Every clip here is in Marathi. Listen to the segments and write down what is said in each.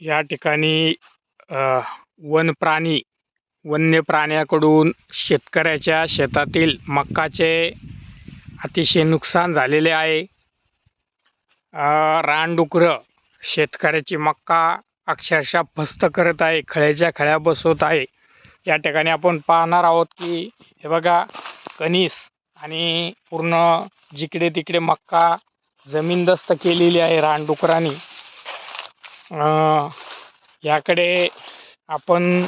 या ठिकाणी वन प्राणी वन्य प्राण्याकडून शेतकऱ्याच्या शेतातील मक्काचे अतिशय नुकसान झालेले आहे. रानडुकरं शेतकऱ्याची मक्का अक्षरशः फस्त करत आहे खळ्याच्या खळ्या बसवत आहे. या ठिकाणी आपण पाहणार आहोत की हे बघा कनिस आणि पूर्ण जिकडे तिकडे मक्का जमीनदस्त केलेली आहे रानडुकरांनी. याकडे आपण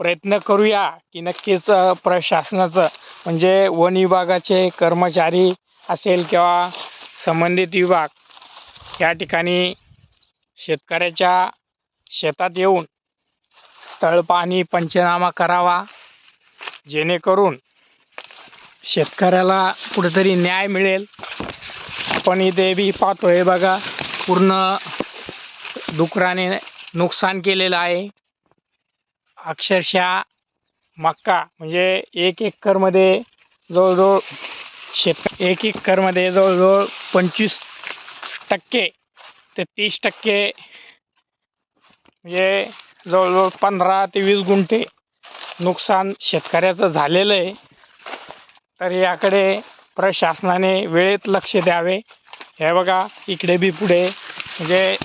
प्रयत्न करूया की नक्कीच प्रशासनाचं म्हणजे वन विभागाचे कर्मचारी असेल किंवा संबंधित विभाग या ठिकाणी शेतकऱ्याच्या शेतात येऊन स्थळ पाणी पंचनामा करावा जेणेकरून शेतकऱ्याला कुठेतरी न्याय मिळेल. आपण इथे बी पाहतो आहे बघा पूर्ण डुकराने नुकसान केलेलं आहे. अक्षरशः मक्का म्हणजे एक एकरमध्ये जवळजवळ शेत एक एकरमध्ये जवळजवळ पंचवीस टक्के ते तीस टक्के म्हणजे जवळजवळ पंधरा ते वीस गुंठे नुकसान शेतकऱ्याचं झालेलं आहे. तर याकडे प्रशासनाने वेळेत लक्ष द्यावे. हे बघा इकडे बी पुढे म्हणजे